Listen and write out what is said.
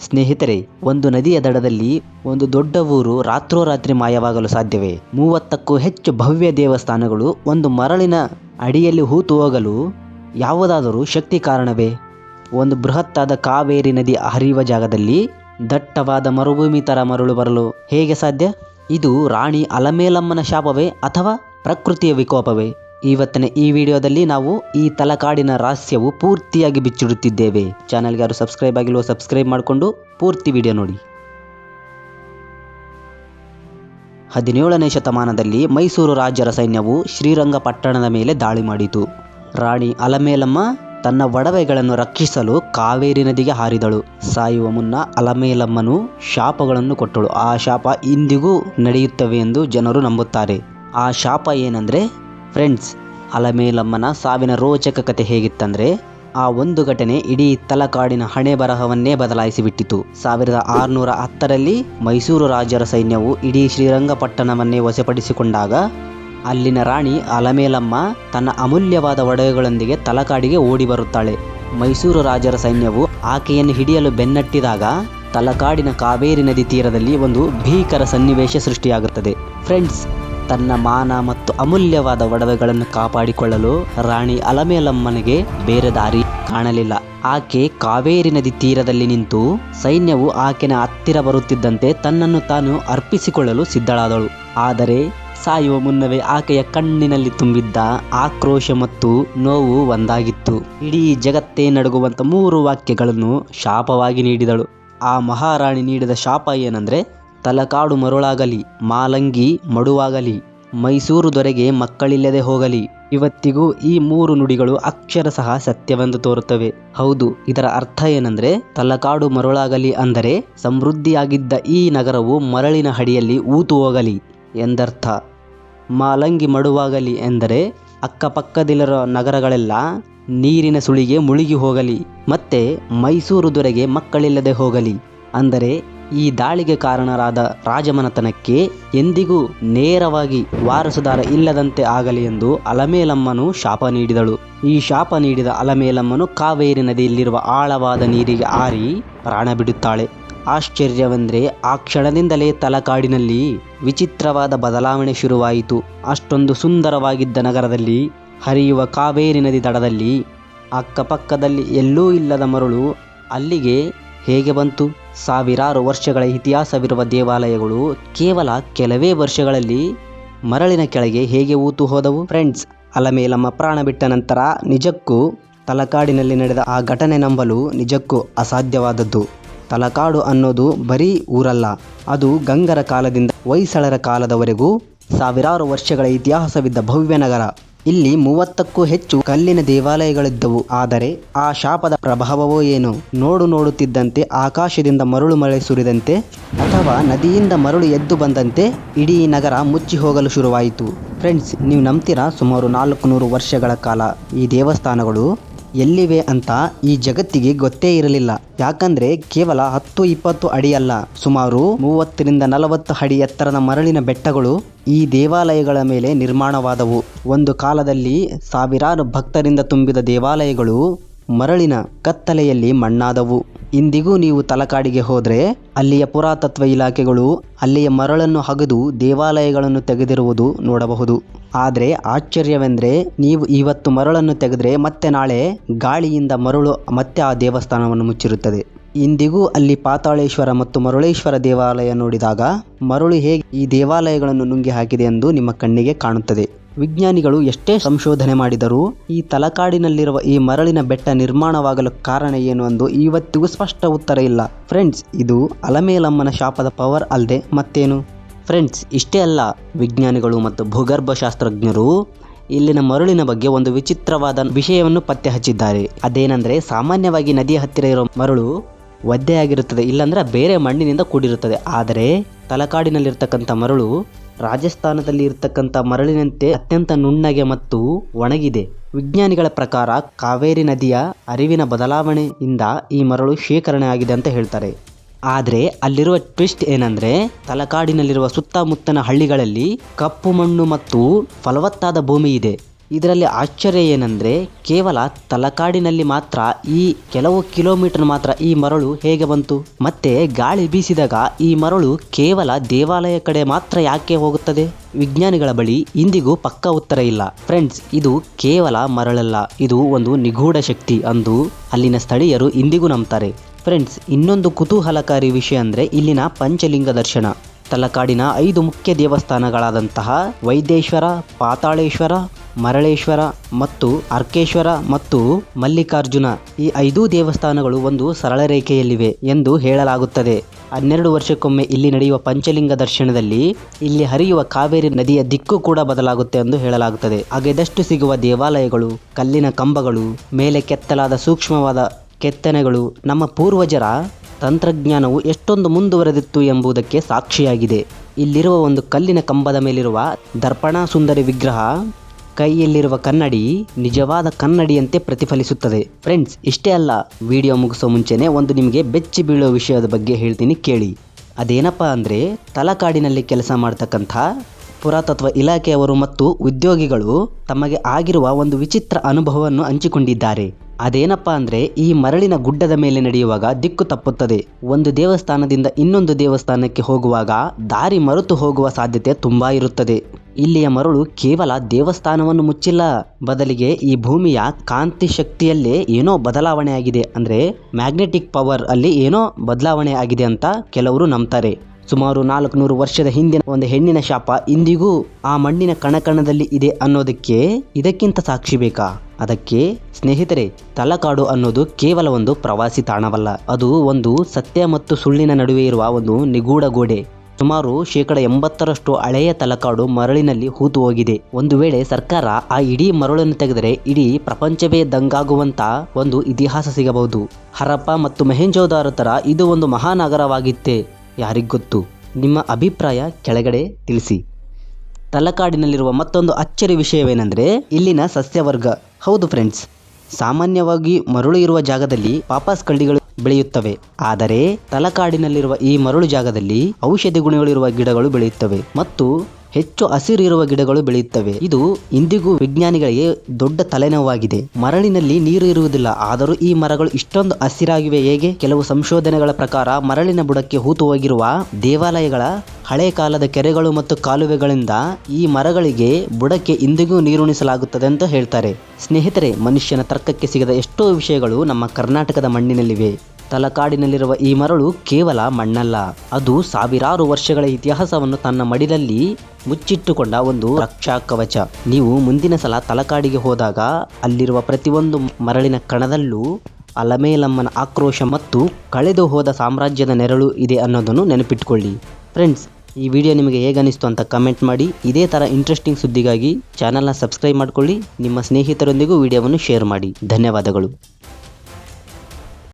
ಸ್ನೇಹಿತರೆ, ಒಂದು ನದಿಯ ದಡದಲ್ಲಿ ಒಂದು ದೊಡ್ಡ ಊರು ರಾತ್ರೋರಾತ್ರಿ ಮಾಯವಾಗಲು ಸಾಧ್ಯವೇ? ಮೂವತ್ತಕ್ಕೂ ಹೆಚ್ಚು ಭವ್ಯ ದೇವಸ್ಥಾನಗಳು ಒಂದು ಮರಳಿನ ಅಡಿಯಲ್ಲಿ ಹೂತು ಹೋಗಲು ಯಾವುದಾದರೂ ಶಕ್ತಿ ಕಾರಣವೇ? ಒಂದು ಬೃಹತ್ತಾದ ಕಾವೇರಿ ನದಿ ಹರಿಯುವ ಜಾಗದಲ್ಲಿ ದಟ್ಟವಾದ ಮರುಭೂಮಿ ತರ ಮರಳು ಬರಲು ಹೇಗೆ ಸಾಧ್ಯ? ಇದು ರಾಣಿ ಅಲಮೇಲಮ್ಮನ ಶಾಪವೇ ಅಥವಾ ಪ್ರಕೃತಿಯ ವಿಕೋಪವೇ? ಇವತ್ತಿನ ಈ ವಿಡಿಯೋದಲ್ಲಿ ನಾವು ಈ ತಲಕಾಡಿನ ರಹಸ್ಯವು ಪೂರ್ತಿಯಾಗಿ ಬಿಚ್ಚಿಡುತ್ತಿದ್ದೇವೆ. ಚಾನಲ್ಗೆ ಯಾರು ಸಬ್ಸ್ಕ್ರೈಬ್ ಆಗಿಲ್ವೋ ಸಬ್ಸ್ಕ್ರೈಬ್ ಮಾಡಿಕೊಂಡು ಪೂರ್ತಿ ವಿಡಿಯೋ ನೋಡಿ. ಹದಿನೇಳನೇ ಶತಮಾನದಲ್ಲಿ ಮೈಸೂರು ರಾಜ್ಯರ ಸೈನ್ಯವು ಶ್ರೀರಂಗಪಟ್ಟಣದ ಮೇಲೆ ದಾಳಿ ಮಾಡಿತು. ರಾಣಿ ಅಲಮೇಲಮ್ಮ ತನ್ನ ಒಡವೆಗಳನ್ನು ರಕ್ಷಿಸಲು ಕಾವೇರಿ ನದಿಗೆ ಹಾರಿದಳು. ಸಾಯುವ ಮುನ್ನ ಅಲಮೇಲಮ್ಮನು ಶಾಪಗಳನ್ನು ಕೊಟ್ಟಳು. ಆ ಶಾಪ ಇಂದಿಗೂ ನಡೆಯುತ್ತವೆ ಎಂದು ಜನರು ನಂಬುತ್ತಾರೆ. ಆ ಶಾಪ ಏನಂದ್ರೆ ಫ್ರೆಂಡ್ಸ್, ಅಲಮೇಲಮ್ಮನ ಸಾವಿನ ರೋಚಕ ಕತೆ ಹೇಗಿತ್ತಂದ್ರೆ, ಆ ಒಂದು ಘಟನೆ ಇಡೀ ತಲಕಾಡಿನ ಹಣೆ ಬರಹವನ್ನೇ ಬದಲಾಯಿಸಿಬಿಟ್ಟಿತು. ಸಾವಿರದ ಆರುನೂರ ಹತ್ತರಲ್ಲಿ ಮೈಸೂರು ರಾಜರ ಸೈನ್ಯವು ಇಡೀ ಶ್ರೀರಂಗಪಟ್ಟಣವನ್ನೇ ವಶಪಡಿಸಿಕೊಂಡಾಗ, ಅಲ್ಲಿನ ರಾಣಿ ಅಲಮೇಲಮ್ಮ ತನ್ನ ಅಮೂಲ್ಯವಾದ ಒಡವೆಗಳೊಂದಿಗೆ ತಲಕಾಡಿಗೆ ಓಡಿ ಬರುತ್ತಾಳೆ ಮೈಸೂರು ರಾಜರ ಸೈನ್ಯವು ಆಕೆಯನ್ನು ಹಿಡಿಯಲು ಬೆನ್ನಟ್ಟಿದಾಗ, ತಲಕಾಡಿನ ಕಾವೇರಿ ನದಿ ತೀರದಲ್ಲಿ ಒಂದು ಭೀಕರ ಸನ್ನಿವೇಶ ಸೃಷ್ಟಿಯಾಗುತ್ತದೆ. ಫ್ರೆಂಡ್ಸ್ ತನ್ನ ಮಾನ ಮತ್ತು ಅಮೂಲ್ಯವಾದ ಒಡವೆಗಳನ್ನು ಕಾಪಾಡಿಕೊಳ್ಳಲು ರಾಣಿ ಅಲಮೇಲಮ್ಮನಿಗೆ ಬೇರೆ ದಾರಿ ಕಾಣಲಿಲ್ಲ. ಆಕೆ ಕಾವೇರಿ ನದಿ ತೀರದಲ್ಲಿ ನಿಂತು ಸೈನ್ಯವು ಆಕೆನ ಹತ್ತಿರ ಬರುತ್ತಿದ್ದಂತೆ ತನ್ನನ್ನು ತಾನು ಅರ್ಪಿಸಿಕೊಳ್ಳಲು ಸಿದ್ಧಳಾದಳು. ಆದರೆ ಸಾಯುವ ಮುನ್ನವೇ ಆಕೆಯ ಕಣ್ಣಿನಲ್ಲಿ ತುಂಬಿದ್ದ ಆಕ್ರೋಶ ಮತ್ತು ನೋವು ಒಂದಾಗಿತ್ತು. ಇಡೀ ಜಗತ್ತೇ ನಡುಗುವಂತ ಮೂರು ವಾಕ್ಯಗಳನ್ನು ಶಾಪವಾಗಿ ನೀಡಿದಳು. ಆ ಮಹಾರಾಣಿ ನೀಡಿದ ಶಾಪ ಏನಂದ್ರೆ ತಲಕಾಡು ಮರುಳಾಗಲಿ, ಮಾಲಂಗಿ ಮಡುವಾಗಲಿ, ಮೈಸೂರು ದೊರೆಗೆ ಮಕ್ಕಳಿಲ್ಲದೆ ಹೋಗಲಿ. ಇವತ್ತಿಗೂ ಈ ಮೂರು ನುಡಿಗಳು ಅಕ್ಷರಶಃ ಸತ್ಯವೆಂದು ತೋರುತ್ತವೆ. ಹೌದು, ಇದರ ಅರ್ಥ ಏನಂದ್ರೆ, ತಲಕಾಡು ಮರುಳಾಗಲಿ ಅಂದರೆ ಸಮೃದ್ಧಿಯಾಗಿದ್ದ ಈ ನಗರವು ಮರಳಿನ ಹಡಿಯಲ್ಲಿ ಊತು ಹೋಗಲಿ ಎಂದರ್ಥ. ಮಾಲಂಗಿ ಮಡುವಾಗಲಿ ಎಂದರೆ ಅಕ್ಕಪಕ್ಕದಲ್ಲಿರೋ ನಗರಗಳೆಲ್ಲ ನೀರಿನ ಸುಳಿಗೆ ಮುಳುಗಿ ಹೋಗಲಿ, ಮತ್ತೆ ಮೈಸೂರು ದೊರೆಗೆ ಮಕ್ಕಳಿಲ್ಲದೆ ಹೋಗಲಿ. ಅಂದರೆ ಈ ದಾಳಿಗೆ ಕಾರಣರಾದ ರಾಜಮನೆತನಕ್ಕೆ ಎಂದಿಗೂ ನೇರವಾಗಿ ವಾರಸುದಾರ ಇಲ್ಲದಂತೆ ಆಗಲಿ ಎಂದು ಅಲಮೇಲಮ್ಮನು ಶಾಪ ನೀಡಿದಳು. ಈ ಶಾಪ ನೀಡಿದ ಅಲಮೇಲಮ್ಮನು ಕಾವೇರಿ ನದಿಯಲ್ಲಿರುವ ಆಳವಾದ ನೀರಿಗೆ ಆರಿ ಪ್ರಾಣ ಬಿಡುತ್ತಾಳೆ. ಆಶ್ಚರ್ಯವೆಂದರೆ ಆ ಕ್ಷಣದಿಂದಲೇ ತಲಕಾಡಿನಲ್ಲಿ ವಿಚಿತ್ರವಾದ ಬದಲಾವಣೆ ಶುರುವಾಯಿತು. ಅಷ್ಟೊಂದು ಸುಂದರವಾಗಿದ್ದ ನಗರದಲ್ಲಿ, ಹರಿಯುವ ಕಾವೇರಿ ನದಿ ದಡದಲ್ಲಿ ಅಕ್ಕಪಕ್ಕದಲ್ಲಿ ಎಲ್ಲೂ ಇಲ್ಲದ ಮರಳು ಅಲ್ಲಿಗೆ ಹೇಗೆ ಬಂತು? ಸಾವಿರಾರು ವರ್ಷಗಳ ಇತಿಹಾಸವಿರುವ ದೇವಾಲಯಗಳು ಕೇವಲ ಕೆಲವೇ ವರ್ಷಗಳಲ್ಲಿ ಮರಳಿನ ಕೆಳಗೆ ಹೇಗೆ ಊತು ಹೋದವು? ಫ್ರೆಂಡ್ಸ್ ಅಲಮೇಲಮ್ಮ ಪ್ರಾಣ ಬಿಟ್ಟ ನಂತರ ನಿಜಕ್ಕೂ ತಲಕಾಡಿನಲ್ಲಿ ನಡೆದ ಆ ಘಟನೆ ನಂಬಲು ನಿಜಕ್ಕೂ ಅಸಾಧ್ಯವಾದದ್ದು. ತಲಕಾಡು ಅನ್ನೋದು ಬರೀ ಊರಲ್ಲ, ಅದು ಗಂಗರ ಕಾಲದಿಂದ ಹೊಯ್ಸಳರ ಕಾಲದವರೆಗೂ ಸಾವಿರಾರು ವರ್ಷಗಳ ಇತಿಹಾಸವಿದ್ದ ಭವ್ಯ ನಗರ. ಇಲ್ಲಿ ಮೂವತ್ತಕ್ಕೂ ಹೆಚ್ಚು ಕಲ್ಲಿನ ದೇವಾಲಯಗಳಿದ್ದವು. ಆದರೆ ಆ ಶಾಪದ ಪ್ರಭಾವವೋ ಏನು? ನೋಡು ನೋಡುತ್ತಿದ್ದಂತೆ, ಆಕಾಶದಿಂದ ಮರಳು ಮಳೆ ಸುರಿದಂತೆ, ಅಥವಾ ನದಿಯಿಂದ ಮರಳು ಎದ್ದು ಬಂದಂತೆ ಇಡೀ ನಗರ ಮುಚ್ಚಿ ಹೋಗಲು ಶುರುವಾಯಿತು. ಫ್ರೆಂಡ್ಸ್, ನೀವು ನಂಬ್ತೀರಾ ಸುಮಾರು ನಾಲ್ಕು ನೂರು ವರ್ಷಗಳ ಕಾಲ ಈ ದೇವಸ್ಥಾನಗಳು? ಎಲ್ಲಿವೆ ಅಂತ ಈ ಜಗತ್ತಿಗೆ ಗೊತ್ತೇ ಇರಲಿಲ್ಲ. ಯಾಕಂದ್ರೆ ಕೇವಲ ಹತ್ತು ಇಪ್ಪತ್ತು ಅಡಿ ಅಲ್ಲ, ಸುಮಾರು ಮೂವತ್ತರಿಂದ ನಲವತ್ತು ಅಡಿ ಎತ್ತರದ ಮರಳಿನ ಬೆಟ್ಟಗಳು ಈ ದೇವಾಲಯಗಳ ಮೇಲೆ ನಿರ್ಮಾಣವಾದವು. ಒಂದು ಕಾಲದಲ್ಲಿ ಸಾವಿರಾರು ಭಕ್ತರಿಂದ ತುಂಬಿದ ದೇವಾಲಯಗಳು ಮರಳಿನ ಕತ್ತಲೆಯಲ್ಲಿ ಮಣ್ಣಾದವು. ಇಂದಿಗೂ ನೀವು ತಲಕಾಡಿಗೆ ಹೋದರೆ ಅಲ್ಲಿಯ ಪುರಾತತ್ವ ಇಲಾಖೆಗಳು ಅಲ್ಲಿಯ ಮರಳನ್ನು ಹಗದು ದೇವಾಲಯಗಳನ್ನು ತೆಗೆದಿರುವುದು ನೋಡಬಹುದು. ಆದರೆ ಆಶ್ಚರ್ಯವೆಂದರೆ ನೀವು ಇವತ್ತು ಮರಳನ್ನು ತೆಗೆದರೆ ಮತ್ತೆ ನಾಳೆ ಗಾಳಿಯಿಂದ ಮರಳು ಮತ್ತೆ ಆ ದೇವಸ್ಥಾನವನ್ನು ಮುಚ್ಚಿರುತ್ತದೆ. ಇಂದಿಗೂ ಅಲ್ಲಿ ಪಾತಾಳೇಶ್ವರ ಮತ್ತು ಮರುಳೇಶ್ವರ ದೇವಾಲಯ ನೋಡಿದಾಗ ಮರಳು ಹೇಗೆ ಈ ದೇವಾಲಯಗಳನ್ನು ನುಂಗಿ ಹಾಕಿದೆ ಎಂದು ನಿಮ್ಮ ಕಣ್ಣಿಗೆ ಕಾಣುತ್ತದೆ. ವಿಜ್ಞಾನಿಗಳು ಎಷ್ಟೇ ಸಂಶೋಧನೆ ಮಾಡಿದರೂ ಈ ತಲಕಾಡಿನಲ್ಲಿರುವ ಈ ಮರಳಿನ ಬೆಟ್ಟ ನಿರ್ಮಾಣವಾಗಲು ಕಾರಣ ಏನು ಎಂದು ಇವತ್ತಿಗೂ ಸ್ಪಷ್ಟ ಉತ್ತರ ಇಲ್ಲ. ಫ್ರೆಂಡ್ಸ್, ಇದು ಅಲಮೇಲಮ್ಮನ ಶಾಪದ ಪವರ್ ಅಲ್ಲದೆ ಮತ್ತೇನು? ಫ್ರೆಂಡ್ಸ್, ಇಷ್ಟೇ ಅಲ್ಲ, ವಿಜ್ಞಾನಿಗಳು ಮತ್ತು ಭೂಗರ್ಭಶಾಸ್ತ್ರಜ್ಞರು ಇಲ್ಲಿನ ಮರಳಿನ ಬಗ್ಗೆ ಒಂದು ವಿಚಿತ್ರವಾದ ವಿಷಯವನ್ನು ಪತ್ತೆ ಹಚ್ಚಿದ್ದಾರೆ. ಅದೇನೆಂದರೆ, ಸಾಮಾನ್ಯವಾಗಿ ನದಿಯ ಹತ್ತಿರ ಇರೋ ಮರಳು ಒದ್ದೆಯಾಗಿರುತ್ತದೆ, ಇಲ್ಲಾಂದ್ರೆ ಬೇರೆ ಮಣ್ಣಿನಿಂದ ಕೂಡಿರುತ್ತದೆ. ಆದರೆ, ತಲಕಾಡಿನಲ್ಲಿರ್ತಕ್ಕಂಥ ಮರಳು ರಾಜಸ್ಥಾನದಲ್ಲಿ ಇರತಕ್ಕಂಥ ಮರಳಿನಂತೆ ಅತ್ಯಂತ ನುಣ್ಣಗೆ ಮತ್ತು ಒಣಗಿದೆ. ವಿಜ್ಞಾನಿಗಳ ಪ್ರಕಾರ ಕಾವೇರಿ ನದಿಯ ಅರಿವಿನ ಬದಲಾವಣೆಯಿಂದ ಈ ಮರಳು ಶೇಖರಣೆ ಆಗಿದೆ ಅಂತ ಹೇಳ್ತಾರೆ. ಆದರೆ ಅಲ್ಲಿರುವ ಟ್ವಿಸ್ಟ್ ಏನಂದ್ರೆ ತಲಕಾಡಿನಲ್ಲಿರುವ ಸುತ್ತಮುತ್ತನ ಹಳ್ಳಿಗಳಲ್ಲಿ ಕಪ್ಪು ಮಣ್ಣು ಮತ್ತು ಫಲವತ್ತಾದ ಭೂಮಿ ಇದೆ. ಇದರಲ್ಲಿ ಆಶ್ಚರ್ಯ ಏನಂದರೆ ಕೇವಲ ತಲಕಾಡಿನಲ್ಲಿ ಮಾತ್ರ ಈ ಕೆಲವು ಕಿಲೋಮೀಟರ್ ಮಾತ್ರ ಈ ಮರಳು ಹೇಗೆ ಬಂತು? ಮತ್ತೆ ಗಾಳಿ ಬೀಸಿದಾಗ ಈ ಮರಳು ಕೇವಲ ದೇವಾಲಯ ಕಡೆ ಮಾತ್ರ ಯಾಕೆ ಹೋಗುತ್ತದೆ? ವಿಜ್ಞಾನಿಗಳ ಬಳಿ ಇಂದಿಗೂ ಪಕ್ಕಾ ಉತ್ತರ ಇಲ್ಲ. ಫ್ರೆಂಡ್ಸ್, ಇದು ಕೇವಲ ಮರಳಲ್ಲ, ಇದು ಒಂದು ನಿಗೂಢ ಶಕ್ತಿ ಅಂದು ಅಲ್ಲಿನ ಸ್ಥಳೀಯರು ಇಂದಿಗೂ ನಂಬ್ತಾರೆ. ಫ್ರೆಂಡ್ಸ್, ಇನ್ನೊಂದು ಕುತೂಹಲಕಾರಿ ವಿಷಯ ಅಂದರೆ ಇಲ್ಲಿನ ಪಂಚಲಿಂಗ ದರ್ಶನ. ತಲಕಾಡಿನ ಐದು ಮುಖ್ಯ ದೇವಸ್ಥಾನಗಳಾದಂತಹ ವೈದ್ಯೇಶ್ವರ, ಪಾತಾಳೇಶ್ವರ ಮರಳೇಶ್ವರ ಮತ್ತು ಅರ್ಕೇಶ್ವರ ಮತ್ತು ಮಲ್ಲಿಕಾರ್ಜುನ ಈ ಐದೂ ದೇವಸ್ಥಾನಗಳು ಒಂದು ಸರಳ ರೇಖೆಯಲ್ಲಿವೆ ಎಂದು ಹೇಳಲಾಗುತ್ತದೆ. ಹನ್ನೆರಡು ವರ್ಷಕ್ಕೊಮ್ಮೆ ಇಲ್ಲಿ ನಡೆಯುವ ಪಂಚಲಿಂಗ ದರ್ಶನದಲ್ಲಿ ಇಲ್ಲಿ ಹರಿಯುವ ಕಾವೇರಿ ನದಿಯ ದಿಕ್ಕು ಕೂಡ ಬದಲಾಗುತ್ತೆ ಎಂದು ಹೇಳಲಾಗುತ್ತದೆ. ಅಗೆದಷ್ಟು ಸಿಗುವ ದೇವಾಲಯಗಳು, ಕಲ್ಲಿನ ಕಂಬಗಳು, ಮೇಲೆ ಕೆತ್ತಲಾದ ಸೂಕ್ಷ್ಮವಾದ ಕೆತ್ತನೆಗಳು, ನಮ್ಮ ಪೂರ್ವಜರ ತಂತ್ರಜ್ಞಾನವು ಎಷ್ಟೊಂದು ಮುಂದುವರೆದಿತ್ತು ಎಂಬುದಕ್ಕೆ ಸಾಕ್ಷಿಯಾಗಿದೆ. ಇಲ್ಲಿರುವ ಒಂದು ಕಲ್ಲಿನ ಕಂಬದ ಮೇಲಿರುವ ದರ್ಪಣಾ ಸುಂದರಿ ವಿಗ್ರಹ ಕೈಯಲ್ಲಿರುವ ಕನ್ನಡಿ ನಿಜವಾದ ಕನ್ನಡಿಯಂತೆ ಪ್ರತಿಫಲಿಸುತ್ತದೆ. ಫ್ರೆಂಡ್ಸ್ ಇಷ್ಟೇ ಅಲ್ಲ ವಿಡಿಯೋ ಮುಗಿಸೋ ಮುಂಚೆನೆ ಒಂದು ನಿಮಗೆ ಬೆಚ್ಚಿ ಬೀಳೋ ವಿಷಯದ ಬಗ್ಗೆ ಹೇಳ್ತೀನಿ ಕೇಳಿ. ಅದೇನಪ್ಪ ಅಂದರೆ, ತಲಕಾಡಿನಲ್ಲಿ ಕೆಲಸ ಮಾಡ್ತಕ್ಕಂಥ ಪುರಾತತ್ವ ಇಲಾಖೆಯವರು ಮತ್ತು ಉದ್ಯೋಗಿಗಳು ತಮಗೆ ಆಗಿರುವ ಒಂದು ವಿಚಿತ್ರ ಅನುಭವವನ್ನು ಹಂಚಿಕೊಂಡಿದ್ದಾರೆ. ಅದೇನಪ್ಪ ಅಂದರೆ ಈ ಮರಳಿನ ಗುಡ್ಡದ ಮೇಲೆ ನಡೆಯುವಾಗ ದಿಕ್ಕು ತಪ್ಪುತ್ತದೆ. ಒಂದು ದೇವಸ್ಥಾನದಿಂದ ಇನ್ನೊಂದು ದೇವಸ್ಥಾನಕ್ಕೆ ಹೋಗುವಾಗ ದಾರಿ ಮರೆತು ಹೋಗುವ ಸಾಧ್ಯತೆ ತುಂಬ ಇರುತ್ತದೆ. ಇಲ್ಲಿಯ ಮರಳು ಕೇವಲ ದೇವಸ್ಥಾನವನ್ನು ಮುಚ್ಚಿಲ್ಲ. ಬದಲಿಗೆ ಈ ಭೂಮಿಯ ಕಾಂತಿ ಶಕ್ತಿಯಲ್ಲೇ ಏನೋ ಬದಲಾವಣೆ ಆಗಿದೆ ಅಂದರೆ ಮ್ಯಾಗ್ನೆಟಿಕ್ ಪವರ್ ಅಲ್ಲಿ ಏನೋ ಬದಲಾವಣೆ ಆಗಿದೆ ಅಂತ ಕೆಲವರು ನಂಬ್ತಾರೆ. ಸುಮಾರು ನಾಲ್ಕುನೂರು ವರ್ಷದ ಹಿಂದಿನ ಒಂದು ಹೆಣ್ಣಿನ ಶಾಪ ಇಂದಿಗೂ ಆ ಮಣ್ಣಿನ ಕಣಕಣದಲ್ಲಿ ಇದೆ ಅನ್ನೋದಕ್ಕೆ ಇದಕ್ಕಿಂತ ಸಾಕ್ಷಿ ಬೇಕಾ? ಅದಕ್ಕೆ, ಸ್ನೇಹಿತರೆ, ತಲಕಾಡು ಅನ್ನೋದು ಕೇವಲ ಒಂದು ಪ್ರವಾಸಿ ತಾಣವಲ್ಲ. ಅದು ಒಂದು ಸತ್ಯ ಮತ್ತು ಸುಳ್ಳಿನ ನಡುವೆ ಇರುವ ಒಂದು ನಿಗೂಢ ಗೋಡೆ. ಸುಮಾರು ಶೇಕಡ ಎಂಬತ್ತರಷ್ಟು ಹಳೆಯ ತಲಕಾಡು ಮರಳಿನಲ್ಲಿ ಹೂತು ಹೋಗಿದೆ. ಒಂದು ವೇಳೆ ಸರ್ಕಾರ ಆ ಇಡೀ ಮರಳನ್ನು ತೆಗೆದರೆ ಇಡೀ ಪ್ರಪಂಚವೇ ದಂಗಾಗುವಂತ ಒಂದು ಇತಿಹಾಸ ಸಿಗಬಹುದು. ಹರಪ್ಪ ಮತ್ತು ಮೆಹೆಂಜೋದಾರೋ ತರ ಇದು ಒಂದು ಮಹಾನಗರವಾಗಿತ್ತೆ. ಯಾರಿಗ್ ಗೊತ್ತು? ನಿಮ್ಮ ಅಭಿಪ್ರಾಯ ಕೆಳಗಡೆ ತಿಳಿಸಿ. ತಲಕಾಡಿನಲ್ಲಿರುವ ಮತ್ತೊಂದು ಅಚ್ಚರಿ ವಿಷಯವೇನೆಂದರೆ, ಇಲ್ಲಿನ ಸಸ್ಯವರ್ಗ. ಹೌದು ಫ್ರೆಂಡ್ಸ್, ಸಾಮಾನ್ಯವಾಗಿ ಮರಳು ಇರುವ ಜಾಗದಲ್ಲಿ ಪಾಪಾಸ್ ಕಳ್ಳಿಗಳು ಬೆಳೆಯುತ್ತವೆ. ಆದರೆ ತಲಕಾಡಿನಲ್ಲಿರುವ ಈ ಮರಳು ಜಾಗದಲ್ಲಿ ಔಷಧಿ ಗುಣಗಳಿರುವ ಗಿಡಗಳು ಬೆಳೆಯುತ್ತವೆ. ಮತ್ತು ಹೆಚ್ಚು ಹಸಿರಿರುವ ಗಿಡಗಳು ಬೆಳೆಯುತ್ತವೆ. ಇದು ಇಂದಿಗೂ ವಿಜ್ಞಾನಿಗಳಿಗೆ ದೊಡ್ಡ ತಲೆನೋವಾಗಿದೆ. ಮರಳಿನಲ್ಲಿ ನೀರು ಇರುವುದಿಲ್ಲ. ಆದರೂ ಈ ಮರಗಳು ಇಷ್ಟೊಂದು ಹಸಿರಾಗಿವೆ ಹೇಗೆ? ಕೆಲವು ಸಂಶೋಧನೆಗಳ ಪ್ರಕಾರ ಮರಳಿನ ಬುಡಕ್ಕೆ ಹೂತು ಹೋಗಿರುವ ದೇವಾಲಯಗಳ ಹಳೆ ಕಾಲದ ಕೆರೆಗಳು ಮತ್ತು ಕಾಲುವೆಗಳಿಂದ ಈ ಮರಗಳಿಗೆ ಬುಡಕ್ಕೆ ಇಂದಿಗೂ ನೀರುಣಿಸಲಾಗುತ್ತದೆ ಅಂತ ಹೇಳ್ತಾರೆ. ಸ್ನೇಹಿತರೆ, ಮನುಷ್ಯನ ತರ್ಕಕ್ಕೆ ಸಿಗದ ಎಷ್ಟೋ ವಿಷಯಗಳು ನಮ್ಮ ಕರ್ನಾಟಕದ ಮಣ್ಣಿನಲ್ಲಿವೆ. ತಲಕಾಡಿನಲ್ಲಿರುವ ಈ ಮರಳು ಕೇವಲ ಮಣ್ಣಲ್ಲ. ಅದು ಸಾವಿರಾರು ವರ್ಷಗಳ ಇತಿಹಾಸವನ್ನು ತನ್ನ ಮಡಿಲಲ್ಲಿ ಮುಚ್ಚಿಟ್ಟುಕೊಂಡ ಒಂದು ರಕ್ಷಾ ಕವಚ. ನೀವು ಮುಂದಿನ ಸಲ ತಲಕಾಡಿಗೆ ಹೋದಾಗ ಅಲ್ಲಿರುವ ಪ್ರತಿಯೊಂದು ಮರಳಿನ ಕಣದಲ್ಲೂ ಅಲಮೇಲಮ್ಮನ ಆಕ್ರೋಶ ಮತ್ತು ಕಳೆದು ಹೋದ ಸಾಮ್ರಾಜ್ಯದ ನೆರಳು ಇದೆ ಅನ್ನೋದನ್ನು ನೆನಪಿಟ್ಕೊಳ್ಳಿ. ಫ್ರೆಂಡ್ಸ್, ಈ ವಿಡಿಯೋ ನಿಮಗೆ ಹೇಗೆ ಅನಿಸ್ತು ಅಂತ ಕಮೆಂಟ್ ಮಾಡಿ. ಇದೇ ಥರ ಇಂಟ್ರೆಸ್ಟಿಂಗ್ ಸುದ್ದಿಗಾಗಿ ಚಾನಲ್ನ ಸಬ್ಸ್ಕ್ರೈಬ್ ಮಾಡಿಕೊಳ್ಳಿ. ನಿಮ್ಮ ಸ್ನೇಹಿತರೊಂದಿಗೂ ವಿಡಿಯೋವನ್ನು ಶೇರ್ ಮಾಡಿ. ಧನ್ಯವಾದಗಳು.